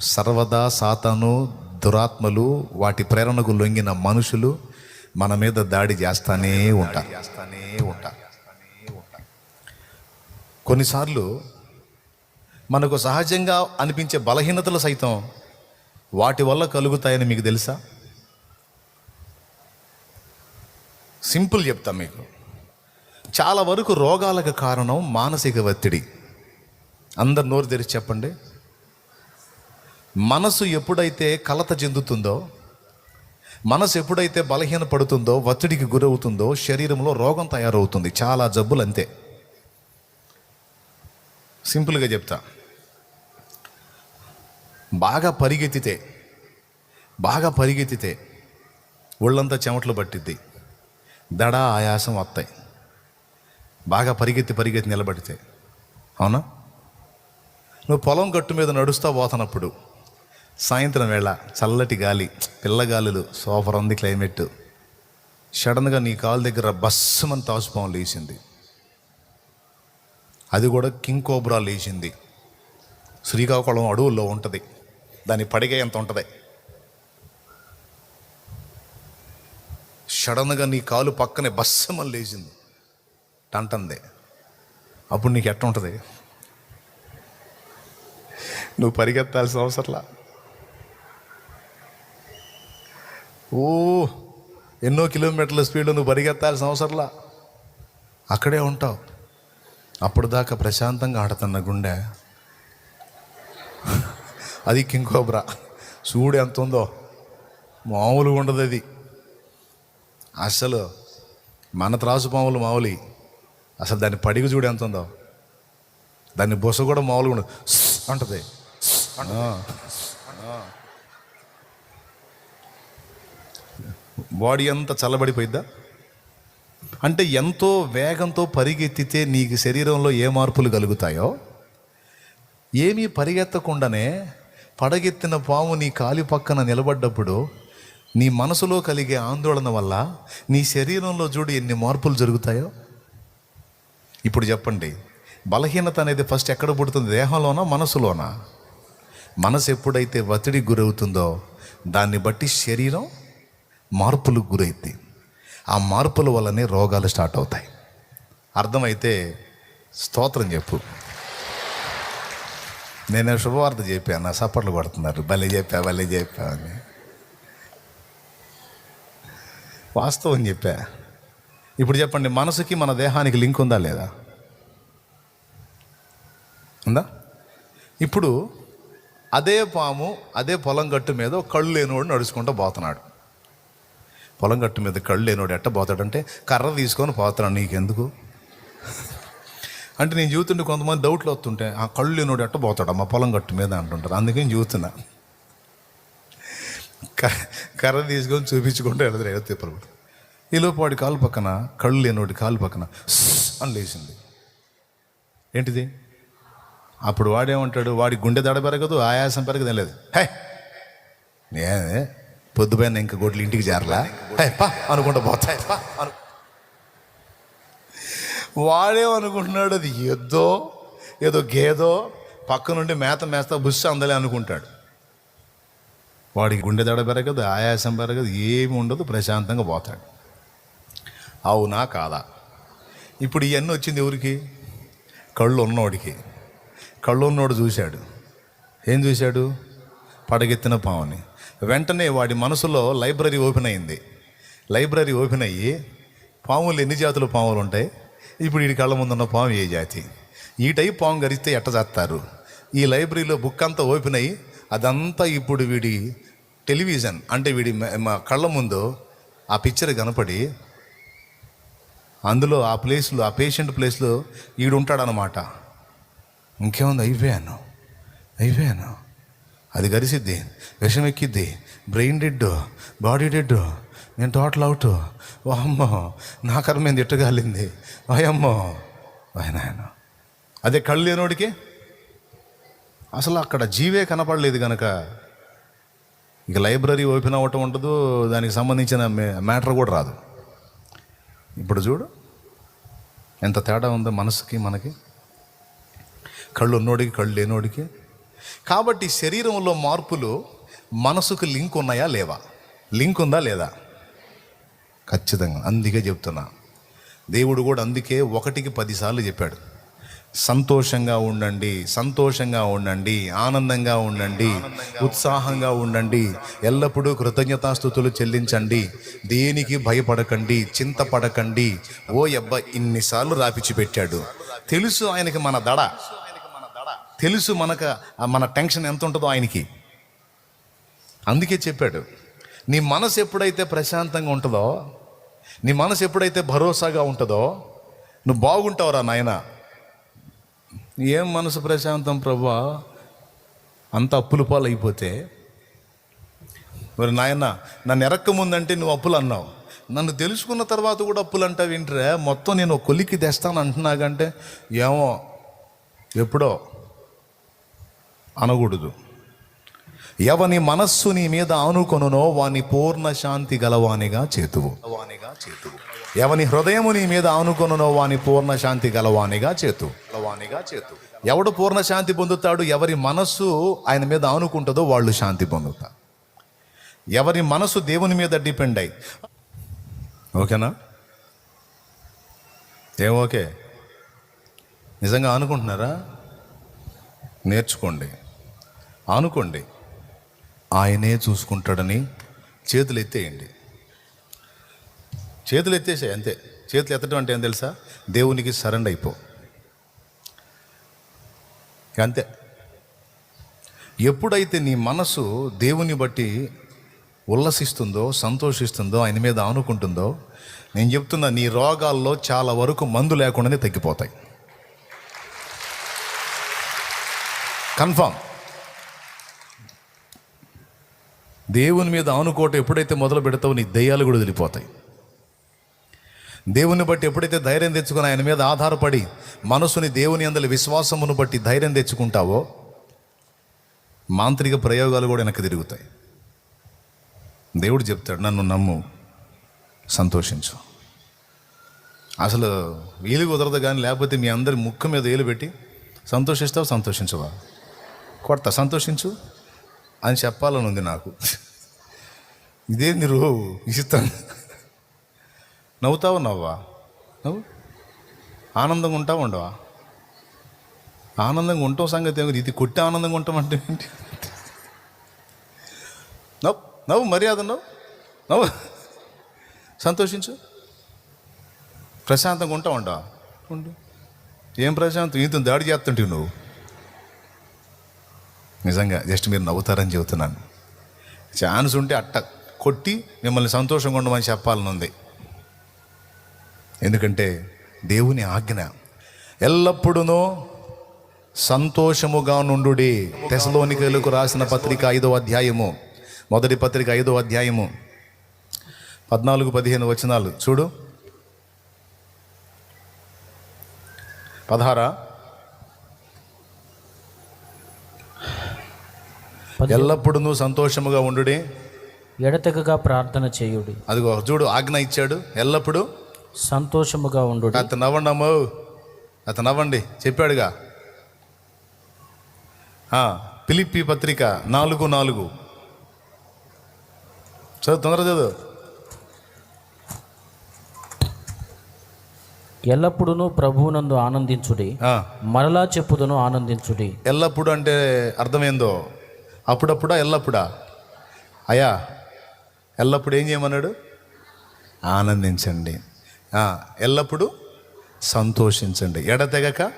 సర్వదా సాతాను దురాత్మలు వాటి ప్రేరణకు లొంగిన మనుషులు మన మీద దాడి చేస్తానే ఉంటారు. చేస్తానే ఉంటారు. కొన్నిసార్లు మనకు సహజంగా అనిపించే బలహీనతలు సైతం వాటి వల్ల కలుగుతాయని మీకు తెలుసా? సింపుల్ చెప్తా మీకు. చాలా వరకు రోగాలకు కారణం మానసిక ఒత్తిడి. అందరు నోరు తెరిచి చెప్పండి. మనసు ఎప్పుడైతే కలత చెందుతుందో మనసు ఎప్పుడైతే బలహీన పడుతుందో ఒత్తిడికి గురవుతుందో శరీరంలో రోగం తయారవుతుంది. చాలా జబ్బులు అంతే సింపుల్గా చెప్తా. బాగా పరిగెత్తితే బాగా పరిగెత్తితే ఒళ్ళంతా చెమటలు పట్టిద్ది. దడ ఆయాసం వస్తాయి బాగా పరిగెత్తి పరిగెత్తి నిలబడితే. అవునా? నువ్వు పొలం గట్టు మీద నడుస్తూ పోతున్నప్పుడు సాయంత్రం వేళ చల్లటి గాలి పిల్లగాలులు సూపర్ ఉంది క్లైమేట్. సడన్గా నీ కాలు దగ్గర బస్సుమని తాసుపాము లేచింది. అది కూడా కింగ్ కోబ్రా లేచింది. శ్రీకాకుళం అడవుల్లో ఉంటుంది. దాని పడిగే ఎంత ఉంటుంది? సడన్గా నీ కాలు పక్కనే బస్సమని లేచింది. టంటందే. అప్పుడు నీకు ఎట్ట ఉంటుంది నువ్వు పరిగెత్తాల్సిన అవసరంలా? ఓ ఎన్నో కిలోమీటర్ల స్పీడ్లో నువ్వు పరిగెత్తాల్సిన అవసరంలా. అక్కడే ఉంటావు. అప్పుడు దాకా ప్రశాంతంగా ఆడుతున్న గుండె. అది కింకోబ్రా చూడు ఎంత ఉందో. మామూలుగా ఉండదు అది. అసలు మన త్రాసు పాములు మామూలు. అసలు దాన్ని పడిగి చూడు ఎంత ఉందో. దాన్ని బొస కూడా మామూలుగా ఉండదు. అంటది. బాడీ అంతా చల్లబడిపోయిద్దా? అంటే ఎంతో వేగంతో పరిగెత్తితే నీకు శరీరంలో ఏ మార్పులు కలుగుతాయో? ఏమీ పరిగెత్తకుండానే పడగెత్తిన పాము నీ కాలి పక్కన నిలబడ్డప్పుడు నీ మనసులో కలిగే ఆందోళన వల్ల నీ శరీరంలో చూడు ఎన్ని మార్పులు జరుగుతాయో? ఇప్పుడు చెప్పండి బలహీనత అనేది ఫస్ట్ ఎక్కడ పుడుతుంది? దేహంలోనా మనసులోనా? మనసు ఎప్పుడైతే ఒత్తిడికి గురవుతుందో దాన్ని బట్టి శరీరం మార్పులకు గురైద్ది ఆ మార్పుల వల్లనే రోగాలు స్టార్ట్ అవుతాయి. అర్థమైతే స్తోత్రం చెప్పు. నేను శుభవార్త చెప్పాను నా సప్పట్లు కొడుతున్నారు. భలే చెప్పా భలే చెప్పా అని. వాస్తవం చెప్పా. ఇప్పుడు చెప్పండి మనసుకి మన దేహానికి లింక్ ఉందా లేదా? ఉందా? ఇప్పుడు అదే పాము అదే పొలం గట్టు మీద కళ్ళు లేనివాడు నడుచుకుంటూ పోతున్నాడు. పొలం గట్టు మీద కళ్ళు లేనోడు ఎట్ట పోతాడంటే కర్ర తీసుకొని పోతాడు. నీకెందుకు? అంటే నేను చూస్తుంటే కొంతమంది డౌట్లు వస్తుంటే ఆ కళ్ళు లేనోడు ఎట్ట పోతాడు? మా పొలం గట్టు మీద అంటుంటారు. అందుకని చూస్తున్నా. క- కర్ర తీసుకొని చూపించుకుంటే వెళ్తారు. తిప్పలు ఈలోపు వాడి కాలు పక్కన కళ్ళు లేనోడి కాలు పక్కన అని లేచింది. ఏంటిది? అప్పుడు వాడేమంటాడు? వాడి గుండె దడ పెరగదు ఆయాసం పెరగదు లేదు. హే! నేనే పొద్దుపైన ఇంకా గొడ్లు ఇంటికి చేరలా? పా అనుకుంటా పోతాయి పా అను వాడేమనుకుంటున్నాడు అది ఎద్దో ఏదో గేదో పక్క నుండి మేత మేస్తా బుస్స అందలే అనుకుంటాడు. వాడికి గుండె దడ పెరగదు ఆయాసం పెరగదు ఏమి ఉండదు ప్రశాంతంగా పోతాడు. అవునా కాదా? ఇప్పుడు ఇవన్నీ వచ్చింది ఎవరికి? కళ్ళు ఉన్నోడికి కళ్ళు ఉన్నోడు చూశాడు. ఏం చూశాడు? పడగెత్తిన పావుని. వెంటనే వాడి మనసులో లైబ్రరీ ఓపెన్ అయింది. లైబ్రరీ ఓపెన్ అయ్యి పాములు ఎన్ని జాతుల పాములు ఉంటాయి? ఇప్పుడు వీడి కళ్ళ ముందున్న పాము ఏ జాతి? ఈ టైప్ పాము గరిస్తే ఎట్ట చేస్తారు? ఈ లైబ్రరీలో బుక్ అంతా ఓపెన్ అయ్యి అదంతా ఇప్పుడు వీడి టెలివిజన్ అంటే వీడి మా కళ్ళ ముందు ఆ పిక్చర్ కనపడి అందులో ఆ ప్లేస్లో ఆ పేషెంట్ ప్లేస్లో ఈడు ఉంటాడనమాట ఇంకేముంది? అయిపోయాను. అయిపోయాను. అది గరిసిద్ది విషం ఎక్కిద్ది బ్రెయిన్ డెడ్ బాడీ డెడ్ నేను టోటల్ అవుట్ అమ్మో నా కర్మ ఏంది ఎట్టుగాలింది అమ్మో ఆయన అదే కళ్ళు లేనోడికి అసలు అక్కడ జీవే కనపడలేదు కనుక ఇక లైబ్రరీ ఓపెన్ అవ్వటం ఉండదు దానికి సంబంధించిన మ్యాటర్ కూడా రాదు. ఇప్పుడు చూడు ఎంత తేడా ఉందో మనసుకి మనకి. కళ్ళు ఉన్నోడికి కళ్ళు లేనోడికి. కాబట్టి శరీరంలో మార్పులు మనసుకు లింక్ ఉన్నాయా లేవా? లింక్ ఉందా లేదా? ఖచ్చితంగా. అందుకే చెప్తున్నా. దేవుడు కూడా అందుకే ఒకటికి పదిసార్లు చెప్పాడు. సంతోషంగా ఉండండి సంతోషంగా ఉండండి ఆనందంగా ఉండండి ఉత్సాహంగా ఉండండి ఎల్లప్పుడూ కృతజ్ఞతాస్థుతులు చెల్లించండి దేనికి భయపడకండి చింతపడకండి. ఓ ఎబ్బ ఇన్నిసార్లు రాపిచ్చి పెట్టాడు. తెలుసు ఆయనకి మన దడ. తెలుసు మనకు మన టెన్షన్ ఎంత ఉంటుందో ఆయనకి. అందుకే చెప్పాడు నీ మనసు ఎప్పుడైతే ప్రశాంతంగా ఉంటుందో నీ మనసు ఎప్పుడైతే భరోసాగా ఉంటుందో నువ్వు బాగుంటావురా నాయన. ఏం మనసు ప్రశాంతం ప్రభా? అంత అప్పుల పాలు అయిపోతే మరి నాయన నన్ను ఎరక్క ముందంటే నువ్వు అప్పులు అన్నావు నన్ను తెలుసుకున్న తర్వాత కూడా అప్పులు అంటావు ఏంట్రా మొత్తం నేను ఒక కొలిక్కి తెస్తాను అంటున్నాకంటే ఏమో ఎప్పుడో అనకూడదు. ఎవని మనస్సు నీ మీద ఆనుకొనునో వాని పూర్ణ శాంతి గలవానిగా చేతువు. గలవానిగా చేతువు ఎవని హృదయము నీ మీద ఆనుకొనునో వాని పూర్ణ శాంతి గలవానిగా చేతు గలవానిగా చేతు ఎవడు పూర్ణ శాంతి పొందుతాడు ఎవరి మనస్సు ఆయన మీద ఆనుకుంటుందో వాళ్ళు శాంతి పొందుతారు. ఎవరి మనసు దేవుని మీద డిపెండ్ అయి. ఓకేనా? ఏం ఓకే? నిజంగా అనుకుంటున్నారా నేర్చుకోండి. ఆనుకోండి. ఆయనే చూసుకుంటాడని చేతులు ఎత్తేయండి. చేతులు ఎత్తేసాయి అంతే. చేతులు ఎత్తడం అంటే ఏం తెలుసా? దేవునికి సరెండ్ అయిపో. అంతే. ఎప్పుడైతే నీ మనసు దేవుని బట్టి ఉల్లసిస్తుందో సంతోషిస్తుందో ఆయన మీద ఆనుకుంటుందో నేను చెప్తున్నా నీ రోగాల్లో చాలా వరకు మందు లేకుండానే తగ్గిపోతాయి. కన్ఫామ్. దేవుని మీద ఆనుకోవటం ఎప్పుడైతే మొదలు పెడతావో నీ దయ్యాలు కూడా వదిలిపోతాయి. దేవుని బట్టి ఎప్పుడైతే ధైర్యం తెచ్చుకుని ఆయన మీద ఆధారపడి మనసుని దేవుని అందరి విశ్వాసమును బట్టి ధైర్యం తెచ్చుకుంటావో మాంత్రిక ప్రయోగాలు కూడా వెనక్కి తిరుగుతాయి. దేవుడు చెప్తాడు నన్ను నమ్ము సంతోషించు. అసలు వీలు కుదరదు కానీ లేకపోతే మీ అందరి ముక్కు మీద వేలు పెట్టి సంతోషిస్తావు సంతోషించవా? కొడతా సంతోషించు అని చెప్పాలని ఉంది నాకు. ఇదే మీరు ఇస్తాను నవ్వుతావు నవ్వా? నవ్వు. ఆనందంగా ఉంటావు ఉండవా? ఆనందంగా ఉంటావు సంగతి ఏమిటి? ఇది కొట్టి ఆనందంగా ఉంటాం అంటే ఏంటి? నవ్వు. నవ్వు మర్యాద నవ్వు. నవ్వు. సంతోషించు. ప్రశాంతంగా ఉంటావు ఉండవా? ఉండు. ఏం ప్రశాంతం? ఇంత దాడి చేస్తుంటావు నువ్వు. నిజంగా జస్ట్ మీరు నవ్వుతారని చెబుతున్నాను. ఛాన్స్ ఉంటే అట్ట. కొట్టి మిమ్మల్ని సంతోషంగా ఉండమని చెప్పాలని ఉంది ఎందుకంటే దేవుని ఆజ్ఞ ఎల్లప్పుడూ సంతోషముగా నుండు తెసలోనికలకు రాసిన పత్రిక ఐదో అధ్యాయము మొదటి పత్రిక ఐదో అధ్యాయము పద్నాలుగు పదిహేను వచనాలు. చూడు. పదహారా? ఎల్లప్పుడూ సంతోషముగా ఉండుడి ఎడతెగగా ప్రార్థన చేయుడి. అదిగో చూడు ఆజ్ఞ ఇచ్చాడు. ఎల్లప్పుడూ సంతోషముగా ఉండు అతను నవ్వండి అమ్మో. అతను నవ్వండి. చెప్పాడుగా. ఆ, పిలిప్పి పత్రిక నాలుగు నాలుగు. చదువు తొందర చదువు. ఎల్లప్పుడూ ప్రభువునందు ఆనందించుడి. మరలా చెప్పుదును ఆనందించుడి. ఎల్లప్పుడు అంటే అర్థమైందో అప్పుడప్పుడా ఎల్లప్పుడా? అయ్యా ఎల్లప్పుడు ఏం చేయమన్నాడు? ఆనందించండి. ఎల్లప్పుడు ఎల్లప్పుడూ సంతోషించండి. ఎడతెగక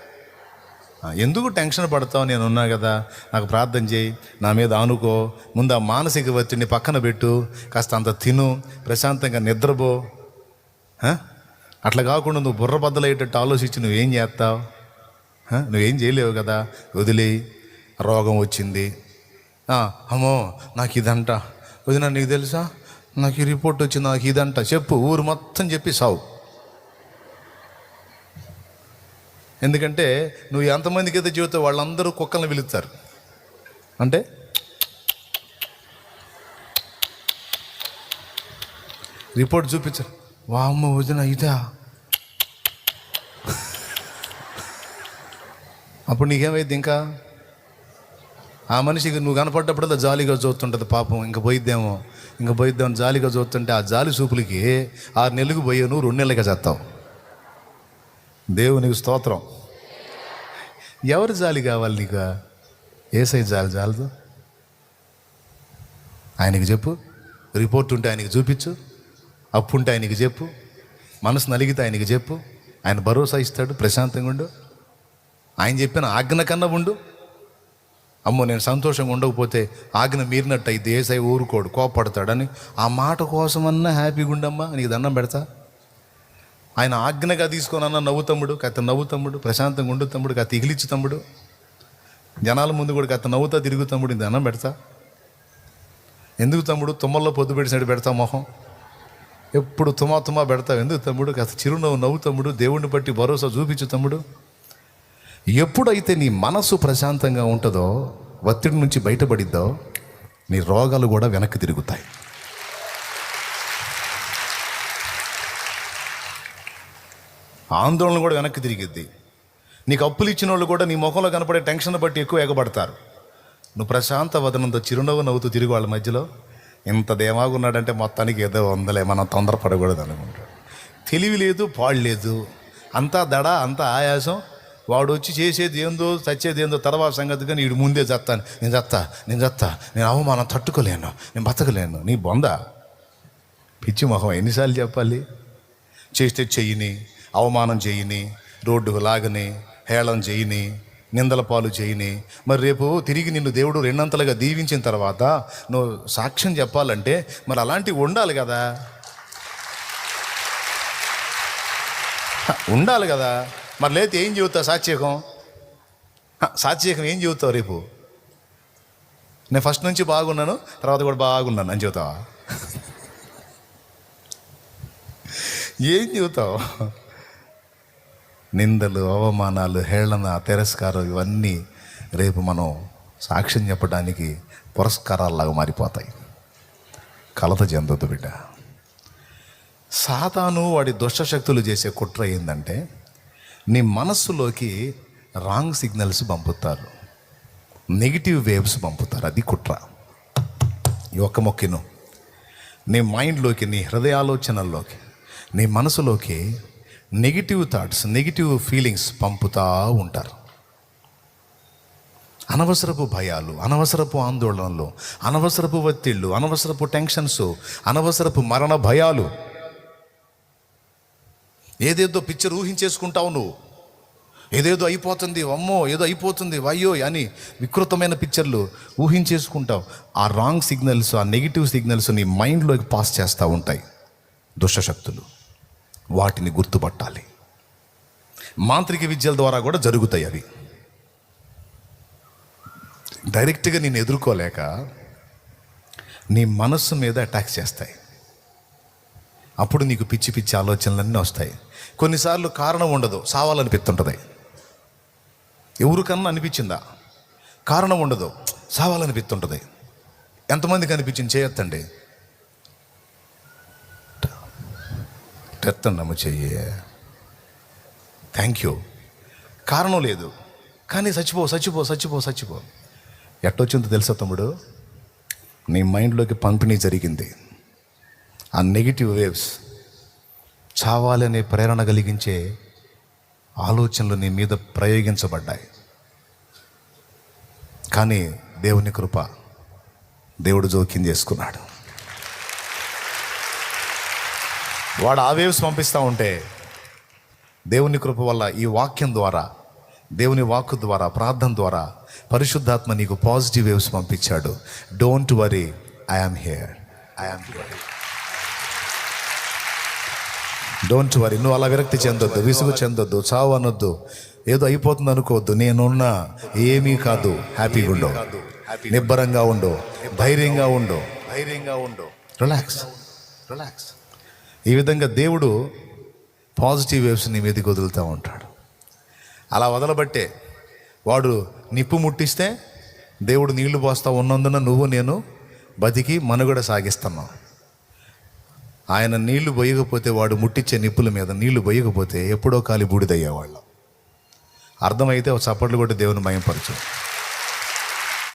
ఎందుకు టెన్షన్ పడతావు? నేను ఉన్నా కదా. నాకు ప్రార్థన చేయి. నా మీద ఆనుకో. ముందు ఆ మానసిక ఒత్తిడిని పక్కన పెట్టు. కాస్త అంత తిను. ప్రశాంతంగా నిద్రపో. అట్లా కాకుండా నువ్వు బుర్ర బద్దలయ్యేటట్టు ఆలోచించి నువ్వేం చేస్తావు? నువ్వేం చేయలేవు కదా. వదిలి. రోగం వచ్చింది. అమ్మో నాకు ఇదంట. వదిన నీకు తెలుసా? నాకు ఈ రిపోర్ట్ వచ్చింది నాకు ఇదంట. చెప్పు ఊరు మొత్తం చెప్పి సావు. ఎందుకంటే నువ్వు ఎంతమందికి అయితే చెబుతావు వాళ్ళందరూ కుక్కల్ని పిలుస్తారు. అంటే? రిపోర్ట్ చూపించారు వామ్మ వదిన ఇదా? అప్పుడు నీకేమైంది ఇంకా? ఆ మనిషికి నువ్వు కనపడ్డప్పుడల్లా జాలీగా చూస్తుంటుంది పాపం. ఇంక పోయిద్దేమో. ఇంక పోయిద్దాం జాలీగా చూస్తుంటే ఆ జాలి చూపులకి ఆరు నెలలకు పోయే నువ్వు రెండు నెలలుగా చేస్తావు. దేవునికి స్తోత్రం. ఎవరి జాలి కావాలి నీకు? ఏ సైజ్ జాలి జాలదు. ఆయనకి చెప్పు. రిపోర్ట్ ఉంటే ఆయనకి చూపించు. అప్పు ఉంటే ఆయనకి చెప్పు. మనసు నలిగితే ఆయనకి చెప్పు. ఆయన భరోసా ఇస్తాడు ప్రశాంతంగా ఉండు. ఆయన చెప్పిన ఆజ్ఞ కన్నా ఉండు. అమ్మో నేను సంతోషంగా ఉండకపోతే ఆజ్ఞ మీరినట్టు అయితే ఏసై ఊరుకోడు కోపడతాడని ఆ మాట కోసమన్నా హ్యాపీగా ఉండమ్మా నీకు దండం పెడతా. ఆయన ఆజ్ఞగా తీసుకొని అన్న నవ్వు తమ్ముడు కత్త నవ్వు తమ్ముడు ప్రశాంతంగా ఉండు తమ్ముడు కథ ఇగిలిచ్చు తమ్ముడు. జనాల ముందు కూడా కథ నవ్వుతా తిరుగు తమ్ముడు నీకు దండం పెడతా. ఎందుకు తమ్ముడు? తుమ్మల్లో పొద్దు పెట్టినట్టు పెడతా మొహం. ఎప్పుడు తుమా తుమా పెడతావు ఎందుకు తమ్ముడు? కాస్త చిరునవ్వు నవ్వు తమ్ముడు దేవుడిని బట్టి భరోసా చూపించు తమ్ముడు. ఎప్పుడైతే నీ మనసు ప్రశాంతంగా ఉంటుందో ఒత్తిడి నుంచి బయటపడిద్దో నీ రోగాలు కూడా వెనక్కి తిరుగుతాయి. ఆందోళన కూడా వెనక్కి తిరిగిద్ది. నీకు అప్పులు ఇచ్చిన వాళ్ళు కూడా నీ ముఖంలో కనపడే టెన్షన్ బట్టి ఎక్కువ ఎగబడతారు. నువ్వు ప్రశాంత వదనంతో చిరునవ్వు నవ్వుతూ తిరిగి వాళ్ళ మధ్యలో ఇంత దేమాగున్నాడంటే మొత్తానికి ఏదో ఉందలే మనం తొందరపడకూడదు అనుకుంటాడు. తెలివి లేదు పాడు లేదు. అంతా దడ అంతా ఆయాసం వాడు వచ్చి చేసేది ఏందో చచ్చేది ఏందో తర్వాత సంగతి కానీ వీడు ముందే చత్తాను నేను చత్తా నేను చత్తా నేను అవమానం తట్టుకోలేను. నేను బతకలేను. నీ బొంద? పిచ్చి మొహం ఎన్నిసార్లు చెప్పాలి? చేస్తే చెయ్యిని అవమానం చేయని రోడ్డుకు లాగని హేళన చేయని నిందల పాలు చేయని మరి రేపు తిరిగి నిన్ను దేవుడు రెండంతలుగా దీవించిన తర్వాత నువ్వు సాక్ష్యం చెప్పాలంటే మరి అలాంటివి ఉండాలి కదా. ఉండాలి కదా. మరి లేకపోతే ఏం చెబుతావు సాత్యకం? హ, ఏం చెబుతావు రేపు? నేను ఫస్ట్ నుంచి బాగున్నాను తర్వాత కూడా బాగున్నాను అని చెబుతావా? ఏం చెబుతావు? నిందలు అవమానాలు హేళన తిరస్కారం ఇవన్నీ రేపు మనం సాక్ష్యం చెప్పడానికి పురస్కారాల్లాగా మారిపోతాయి. కలత చెందొద్దు బిడ్డ. సాతాను వాడి దుష్టశక్తులు చేసే కుట్ర ఏంటంటే నీ మనస్సులోకి రాంగ్ సిగ్నల్స్ పంపుతారు. నెగిటివ్ వేవ్స్ పంపుతారు. అది కుట్ర. ఈ ఒక్క మొక్కిను. నీ మైండ్లోకి నీ హృదయాలోచనల్లోకి నీ మనసులోకి నెగిటివ్ థాట్స్ నెగిటివ్ ఫీలింగ్స్ పంపుతూ ఉంటారు. అనవసరపు భయాలు అనవసరపు ఆందోళనలు అనవసరపు ఒత్తిళ్ళు అనవసరపు టెన్షన్స్ అనవసరపు మరణ భయాలు ఏదేదో పిక్చర్ ఊహించేసుకుంటావు నువ్వు. ఏదేదో అయిపోతుంది అమ్మో ఏదో అయిపోతుంది అయ్యో అని వికృతమైన పిక్చర్లు ఊహించేసుకుంటావు. ఆ రాంగ్ సిగ్నల్స్ ఆ నెగిటివ్ సిగ్నల్స్ నీ మైండ్లోకి పాస్ చేస్తూ ఉంటాయి. దుష్టశక్తులు వాటిని గుర్తుపట్టాలి. మాంత్రిక విద్యల ద్వారా కూడా జరుగుతాయి అవి. డైరెక్ట్గా నేను ఎదుర్కోలేక నీ మనస్సు మీద అటాక్ చేస్తాయి. అప్పుడు నీకు పిచ్చి పిచ్చి ఆలోచనలన్నీ వస్తాయి. కొన్నిసార్లు కారణం ఉండదు సావాలనిపిస్తుంటుంది. ఎవరికన్నా అనిపించిందా? కారణం ఉండదు సావాలనిపిస్తుంటుంది. ఎంతమందికి అనిపించింది? చేయొద్దండి ఎత్తండమ్మ చెయ్యి. Thank you. కారణం లేదు. కానీ చచ్చిపో చచ్చిపో చచ్చిపో చచ్చిపో. ఎట్టొచ్చిందో తెలుసా తమ్ముడు? నీ మైండ్లోకి పంపిణీ జరిగింది. ఆ నెగిటివ్ వేవ్స్ చావాలనే ప్రేరణ కలిగించే ఆలోచనలు నీ మీద ప్రయోగించబడ్డాయి. కానీ దేవుని కృప దేవుడు జోక్యం చేసుకున్నాడు. వాడు ఆ వేవ్స్ పంపిస్తూ ఉంటే దేవుని కృప వల్ల ఈ వాక్యం ద్వారా దేవుని వాక్కు ద్వారా ప్రార్థన ద్వారా పరిశుద్ధాత్మ నీకు పాజిటివ్ వేవ్స్ పంపించాడు. Don't worry I am here I am here don't worry నువ్వు అలా విరక్తి చెందొద్దు విసుగు చెందొద్దు చావు అనొద్దు. ఏదో అయిపోతుంది అనుకోవద్దు నేనున్నా ఏమీ కాదు. హ్యాపీగా ఉండు. నిబ్బరంగా ఉండు. ధైర్యంగా ఉండు. ధైర్యంగా ఉండు రిలాక్స్ రిలాక్స్ ఈ విధంగా దేవుడు పాజిటివ్ వేవ్స్ నీ మీదకి వదులుతూ ఉంటాడు. అలా వదలబట్టే వాడు నిప్పు ముట్టిస్తే దేవుడు నీళ్ళు పోస్తా ఉన్నందున నువ్వు నేను బతికి మనుగడ సాగిస్తున్నావు ఆయన నీళ్ళు పోయకపోతే వాడు ముట్టించే నిప్పుల మీద నీళ్ళు పోయకపోతే ఎప్పుడో కాలి బూడిదయ్యేవాళ్ళం. అర్థమైతే చప్పట్లు కొట్టి దేవుని మయంపరచు.